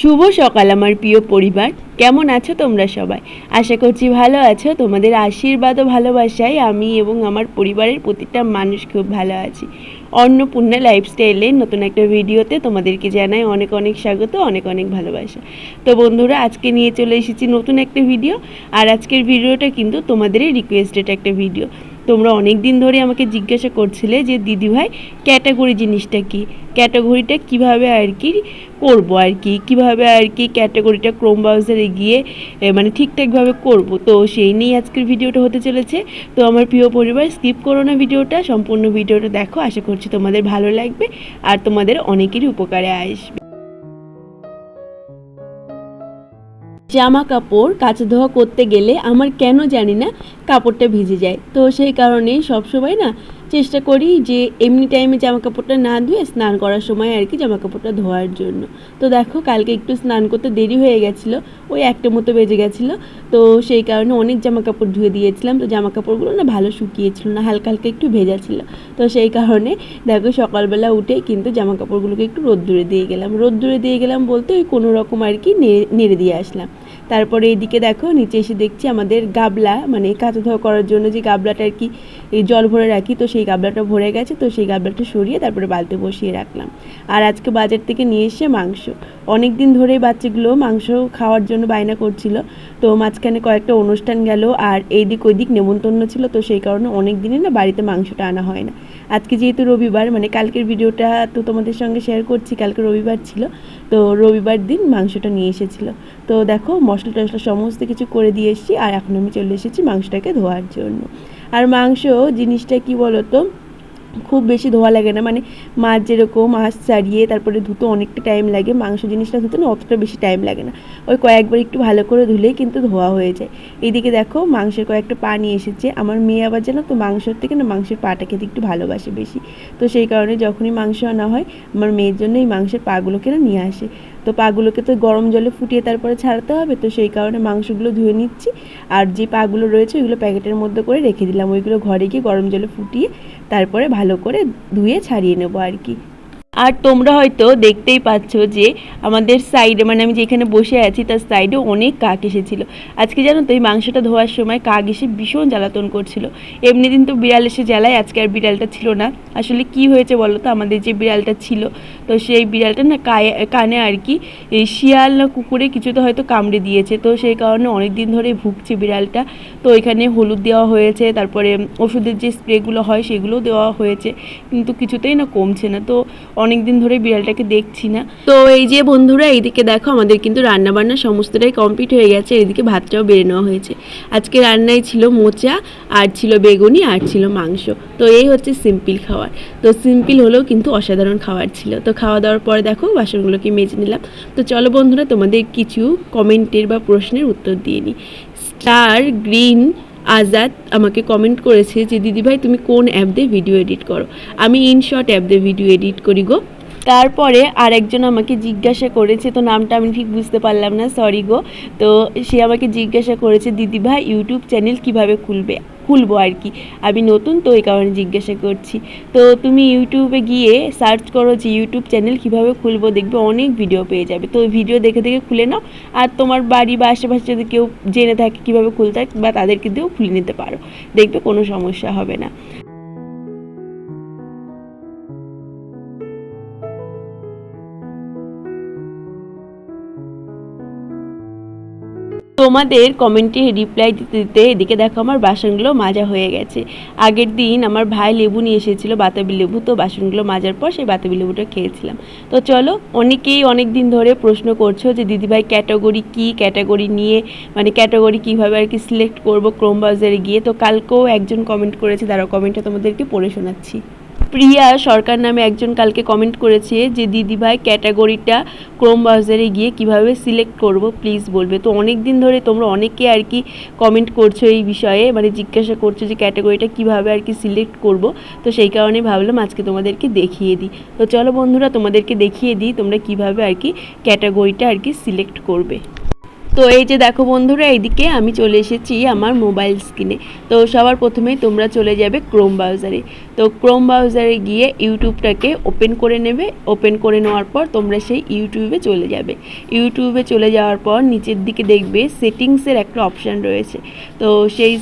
শুভ সকাল আমার প্রিয় পরিবার। কেমন আছো তোমরা সবাই? আশা করছি ভালো আছো। তোমাদের আশীর্বাদ ও ভালোবাসায় আমি এবং আমার পরিবারের প্রতিটা মানুষ খুব ভালো আছি। অন্নপূর্ণা লাইফস্টাইলে নতুন একটা ভিডিওতে তোমাদেরকে জানাই অনেক অনেক স্বাগত, অনেক অনেক ভালোবাসা। তো বন্ধুরা, আজকে নিয়ে চলে এসেছি নতুন একটা ভিডিও। আর আজকের ভিডিওটা কিন্তু তোমাদেরই রিকোয়েস্টেড একটা ভিডিও। তোমরা অনেক দিন ধরে আমাকে জিজ্ঞাসা করছিলে যে দিদিভাই ক্যাটাগরি জিনিসটা কি? ক্যাটাগরিটা কীভাবে আর কি করব আর কি? কীভাবে আর কি ক্যাটাগরিটা ক্রোম ব্রাউজারে গিয়ে মানে ঠিকঠাকভাবে করব? তো সেই নিয়েই আজকের ভিডিওটা হতে চলেছে। তো আমার প্রিয় পরিবার স্কিপ করো না ভিডিওটা, সম্পূর্ণ ভিডিওটা দেখো। আশা করছি তোমাদের ভালো লাগবে আর তোমাদের অনেকেরই উপকারে আসবে। জামা কাপড় কাচা ধোয়া করতে গেলে আমার কেন জানি না কাপড়টা ভিজে যায়। তো সেই কারণেই সবসময় না চেষ্টা করি যে এমনি টাইমে জামা কাপড়টা না ধুয়ে স্নান করার সময় আর কি জামা কাপড়টা ধোয়ার জন্য। তো দেখো, কালকে একটু স্নান করতে দেরি হয়ে গেছিল, ওই একটা মতো বেজে গেছিল। তো সেই কারণে অনেক জামা কাপড় ধুয়ে দিয়েছিলাম। তো জামা কাপড়গুলো না ভালো শুকিয়েছিল না, হালকা হালকা একটু ভেজা ছিল। তো সেই কারণে দেখো, সকালবেলা উঠে কিন্তু জামা কাপড়গুলোকে একটু রোদ্দুরে দিয়ে গেলাম। রোদ্দুরে দিয়ে গেলাম বলতে ওই কোনো রকম আর কি নেড়ে দিয়ে আসলাম। তারপরে এদিকে দেখো, নিচে এসে দেখছি আমাদের গাবলা মানে কাঁচা ধোয়া করার জন্য যে গাবলাটা আর কি জল ভরে রাখি, তো সেই গাবলাটা ভরে গেছে, তো সেই গাবলাটা সরিয়ে তারপরে বালতি বসিয়ে রাখলাম। আর আজকে বাজার থেকে নিয়ে এসে মাংস। অনেক দিন ধরেই বাচ্চাগুলো মাংস খাওয়ার জন্য বায়না করছিল, তো মাঝখানে কয়েকটা অনুষ্ঠান গেল, আর এইদিক ওইদিক নেমন্তন্ন ছিল, তো সেই কারণে অনেক দিনে না বাড়িতে মাংসটা আনা হয় না। আজকে যেহেতু রবিবার মানে কালকের ভিডিওটা তো তোমাদের সঙ্গে শেয়ার করছি, কালকে রবিবার ছিল তো রবিবার দিন মাংসটা নিয়ে এসেছিল। তো দেখো, মশলা টশলা সমস্ত কিছু করে দিয়ে এসেছি, আর এখন আমি চলে এসেছি মাংসটাকে ধোয়ার জন্য। আর মাংস জিনিসটা কি বলতো? খুব বেশি ধোয়া লাগে না। মানে মাছ যেরকম মাছ ছাড়িয়ে তারপরে ধুতে অনেকটা টাইম লাগে, মাংস জিনিসটা ধুতে না অতটা বেশি টাইম লাগে না। ওই কয়েকবার একটু ভালো করে ধুলেই কিন্তু ধোয়া হয়ে যায়। এইদিকে দেখো মাংসের কয়েকটা পা নিয়ে এসেছে। আমার মেয়ে আবার যেন তো মাংসের থেকে না মাংসের পাটা খেতে একটু ভালোবাসে বেশি। তো সেই কারণে যখনই মাংস আনা হয়, আমার মেয়ের জন্য এই মাংসের পাগুলোকে না নিয়ে আসে। তো পাগুলোকে তো গরম জলে ফুটিয়ে তারপরে ছাড়াতে হবে, তো সেই কারণে মাংসগুলো ধুয়ে নিচ্ছি। আর যে পাগুলো রয়েছে ওইগুলো প্যাকেটের মধ্যে করে রেখে দিলাম। ওইগুলো ঘরে গিয়ে গরম জলে ফুটিয়ে তারপরে ভালো করে ধুয়ে ছাড়িয়ে নেব আর কি। আর তোমরা হয়তো দেখতেই পাচ্ছ যে আমাদের সাইডে মানে আমি যেখানে বসে আছি, তার সাইডে অনেক কাক এসেছিল। আজকে জানো তো, এই মাংসটা ধোয়ার সময় কাক এসে ভীষণ জ্বালাতন করছিল। এমনি দিন তো বিড়াল এসে জ্বালায়, আজকে আর বিড়ালটা ছিল না। আসলে কি হয়েছে বলো তো, আমাদের যে বিড়ালটা ছিল, তো সেই বিড়ালটা না কায়ে, কানে আর কি, এই শিয়াল না কুকুরে কিছুতে হয়তো কামড়ে দিয়েছে। তো সেই কারণে অনেক দিন ধরে ভুগছে বিড়ালটা। তো এখানে হলুদ দেওয়া হয়েছে, তারপরে ওষুধের যে স্প্রেগুলো হয়, সেগুলোও দেওয়া হয়েছে। কিন্তু কিছুতেই না কমছে না। তো অনেক দিন ধরে বিড়ালটাকে দেখছি না। তো এই যে বন্ধুরা, এইদিকে দেখো আমাদের কিন্তু রান্না বান্না সমস্তটাই কমপ্লিট হয়ে গেছে। এইদিকে ভাতটাও বেড়ে নেওয়া হয়েছে। আজকে রান্নায় ছিল মোচা, আর ছিল বেগুনি, আর ছিল মাংস। তো এই হচ্ছে সিম্পল খাবার। তো সিম্পল হলেও কিন্তু অসাধারণ খাবার ছিল। তো খাওয়া দাওয়ার পরে দেখো বাসনগুলোকে মেজে নিলাম। তো চলো বন্ধুরা, তোমাদের কিছু কমেন্টের বা প্রশ্নের উত্তর দিয়ে নিই। স্টার গ্রিন আজাদ আমাকে কমেন্ট করেছে যে, দিদিভাই, তুমি কোন অ্যাপ দিয়ে ভিডিও এডিট করো? আমি ইনশর্ট অ্যাপ দিয়ে ভিডিও এডিট করি গো। তারপরে আরেকজন আমাকে জিজ্ঞাসা করেছে, তো নামটা আমি ঠিক বুঝতে পারলাম না সরি গো। তো সে আমাকে জিজ্ঞাসা করেছে, দিদিভাই ইউটিউব চ্যানেল কীভাবে খুলবে? খুলবো আর কি। আমি নতুন তো এই কারণে জিজ্ঞাসা করছি। তো তুমি ইউটিউবে গিয়ে সার্চ করো যে ইউটিউব চ্যানেল কীভাবে খুলবো, দেখবে অনেক ভিডিও পেয়ে যাবে। তো ভিডিও দেখে দেখে খুলে নাও। আর তোমার বাড়ি বা আশেপাশে যদি কেউ জেনে থাকে কীভাবে খুলতে হয় বা তাদেরকে দিয়েও খুলে নিতে পারো। দেখবে কোনো সমস্যা হবে না। তোমাদের কমেন্টে রিপ্লাই দিতে দিতে এদিকে দেখো আমার বাসনগুলো মাজা হয়ে গেছে। আগের দিন আমার ভাই লেবু নিয়ে এসেছিল, বাতাবি লেবু, তো বাসনগুলো মাজার পর সেই বাতাবি লেবুটা খেয়েছিলাম। তো চলো, অনেকেই অনেক দিন ধরে প্রশ্ন করছ যে, দিদিভাই ক্যাটাগরি কি? ক্যাটাগরি নিয়ে মানে ক্যাটাগরি কীভাবে আর কি সিলেক্ট করব? ক্রোম ব্রাউজারে গিয়ে। তো কালকেও একজন কমেন্ট করেছে তারা কমেন্টটা তোমাদেরকে পড়ে শোনাচ্ছি। প্রিয়া সরকার নামে একজন কালকে কমেন্ট করেছে যে, দিদিভাই ক্যাটাগরিটা ক্রোম ব্রাউজারে গিয়ে কীভাবে সিলেক্ট করব? প্লিজ বলবে। তো অনেক দিন ধরে তোমরা অনেকে আর কি কমেন্ট করছ এই বিষয়ে মানে জিজ্ঞাসা করছ যে ক্যাটাগরিটা কীভাবে আর কি সিলেক্ট করব? তো সেই কারণে ভাবলাম আজকে তোমাদেরকে দেখিয়ে দিই। তো চলো বন্ধুরা, তোমাদেরকে দেখিয়ে দিই তোমরা কীভাবে আর কি ক্যাটাগরিটা আর কি সিলেক্ট করবে। তো এই যে দেখো বন্ধুরা, এইদিকে আমি চলে এসেছি আমার মোবাইল স্ক্রিনে তো সবার প্রথমেই তোমরা চলে যাবে ক্রোম ব্রাউজারে তো ক্রোম ব্রাউজারে গিয়ে ইউটিউবটাকে ওপেন করে নেবে। ওপেন করে নেওয়ার পর তোমরা সেই ইউটিউবে চলে যাবে। ইউটিউবে চলে যাওয়ার পর নিচের দিকে দেখবে সেটিংসের একটা অপশান রয়েছে। তো সেই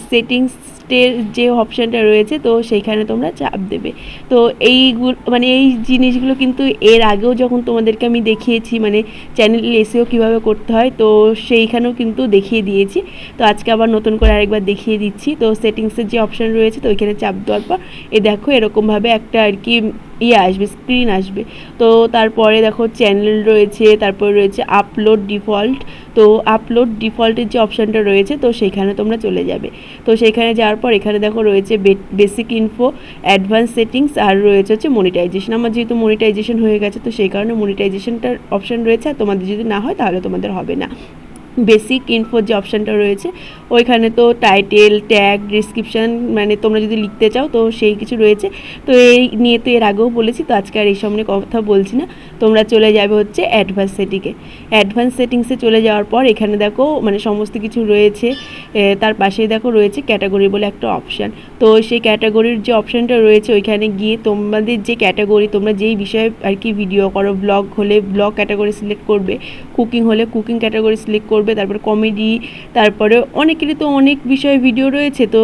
সেটিংসের যে অপশানটা রয়েছে, তো সেইখানে তোমরা চাপ দেবে। তো এই মানে এই জিনিসগুলো কিন্তু এর আগেও যখন তোমাদেরকে আমি দেখিয়েছি মানে চ্যানেল এসেও কীভাবে করতে হয়, তো সেইখানেও কিন্তু দেখিয়ে দিয়েছি। তো আজকে আবার নতুন করে আরেকবার দেখিয়ে দিচ্ছি। তো সেটিংসের যে অপশান রয়েছে, তো ওইখানে চাপ দেওয়ার পর, এ দেখো এরকমভাবে একটা আর কি ইয়ে আসবে স্ক্রিন আসবে। তো তারপরে দেখো চ্যানেল রয়েছে, তারপরে রয়েছে আপলোড ডিফল্ট তো আপলোড ডিফল্টের যে অপশানটা রয়েছে, তো সেইখানে তোমরা চলে যাবে। তো সেইখানে যাওয়ার পর এখানে দেখো রয়েছে বেসিক ইনফো অ্যাডভান্স সেটিংস আর রয়েছে হচ্ছে মনিটাইজেশন আমার যেহেতু মনিটাইজেশন হয়ে গেছে, তো সেই কারণে মনিটাইজেশনটার অপশান রয়েছে। আর তোমাদের যদি না হয়, তাহলে তোমাদের হবে না। বেসিক ইনফোর যে অপশানটা রয়েছে, ওইখানে তো টাইটেল ট্যাগ ডিসক্রিপশান মানে তোমরা যদি লিখতে চাও তো সেই কিছু রয়েছে। তো এই নিয়ে তো এর আগেও বলেছি, তো আজকে আর এই সামনে কথা বলছি না। তোমরা চলে যাবে হচ্ছে অ্যাডভান্স সেটিংয়ে অ্যাডভান্স সেটিংসে চলে যাওয়ার পর এখানে দেখো মানে সমস্ত কিছু রয়েছে। তার পাশেই দেখো রয়েছে ক্যাটাগরি বলে একটা অপশান তো সেই ক্যাটাগরির যে অপশানটা রয়েছে, ওইখানে গিয়ে তোমাদের যে ক্যাটাগরি তোমরা যেই বিষয়ে আর কি ভিডিও করো ব্লগ হলে ব্লগ ক্যাটাগরি সিলেক্ট করবে কুকিং হলে কুকিং ক্যাটাগরি সিলেক্ট করবে, তারপরে কমেডি তারপরে অনেকেরই তো অনেক বিষয়ে ভিডিও রয়েছে, তো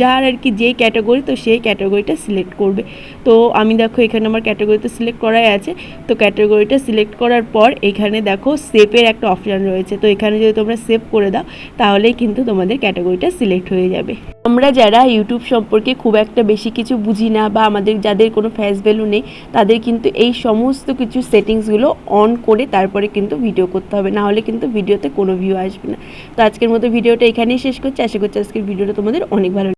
যার আর কি যে ক্যাটাগরি তো সেই ক্যাটাগরিটা সিলেক্ট করবে। তো আমি দেখো এখানে আমার ক্যাটাগরিতে সিলেক্ট করাই আছে। তো ক্যাটাগরিটা সিলেক্ট করার পর এখানে দেখো সেভের একটা অপশান রয়েছে। তো এখানে যদি তোমরা সেভ করে দাও, তাহলেই কিন্তু তোমাদের ক্যাটাগরিটা সিলেক্ট হয়ে যাবে। আমরা যারা ইউটিউব সম্পর্কে খুব একটা বেশি কিছু বুঝি না বা আমাদের যাদের কোনো ফ্যাস ভ্যালু নেই, তাদের কিন্তু এই সমস্ত কিছু সেটিংসগুলো অন করে তারপরে কিন্তু ভিডিও করতে হবে। না হলে কিন্তু ভিডিওতে কোনো ভিউ আসবে না। তো আজকের মতো ভিডিওটা এখানেই শেষ করছি। আশা করছি আজকের ভিডিওটা তোমাদের অনেক ভালো